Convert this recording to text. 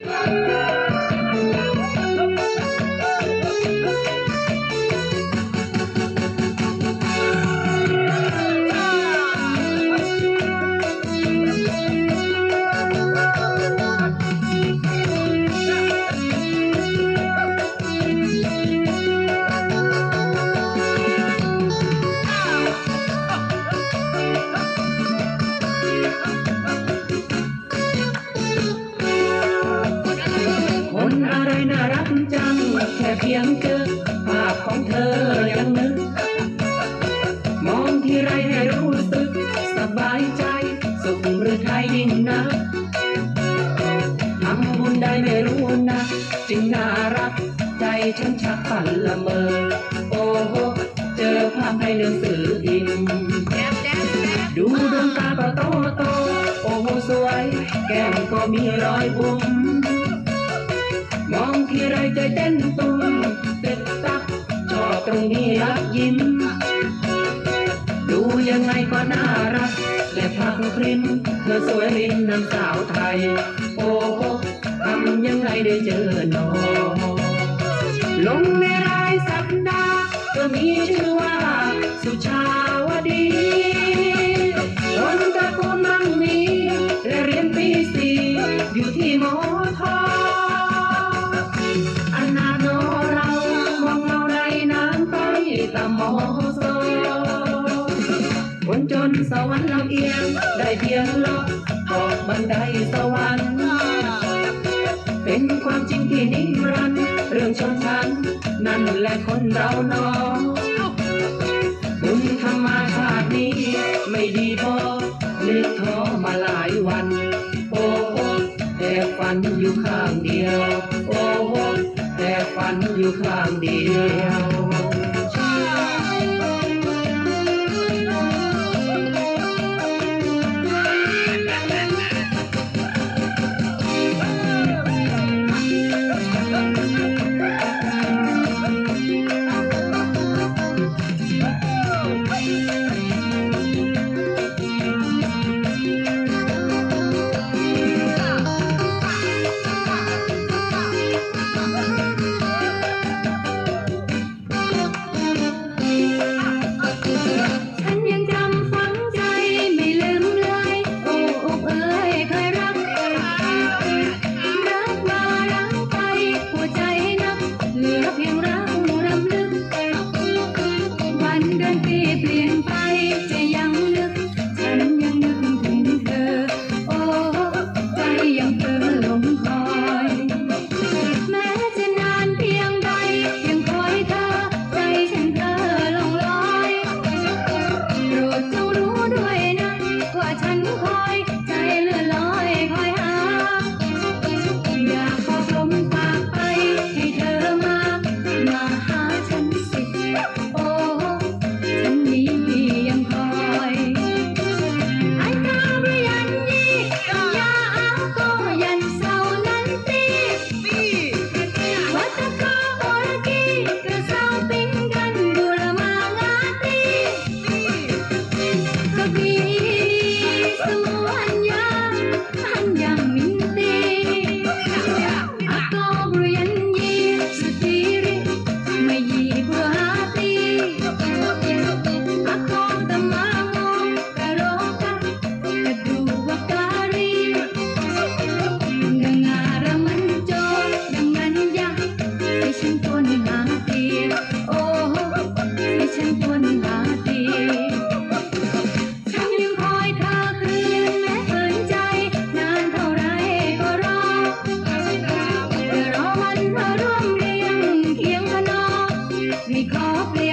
ค แค่เพียงเจอภาพของเธอยังนึก มองทีไรให้รู้สึก สบายใจ สุขหรือไทยยิ่งนักทำบุญได้ไม่รู้นะจึงน่ารัก ใจฉันชักฝันละเมอ โอ้โหเจอภาพในหนังสือพิมพ์ดูดวงตาก็โตโตโอ้โหสวย แก้มก็มีรอยบุ๋มม องทีไรใจเต้นตุ้มเต็ดตักชอบตรงนี้รักยิ้ม ดูยังไงก็น่ารักและพักพริมเธอสวยริมน้ำสาวไทย โอ้โหทำยังไงได้เจอหนอลงในรายสัปดาห์ก็มีชื่อว่า มอคนจนสวรรค์ลำเอียง ได้เพียงลอดออกบันไดสวรรค์ เป็นความจริงที่นิรันดร์เรื่องชนชั้นนั่นแหละคนเราเนอบุญธรรมาชาตินี้ไม่ดีพอนึกท้อมาหลายวัน โอ้โหแต่ฝันอยู่ข้างเดียว โอ้โหแต่ฝันอยู่ข้างเดียว का पे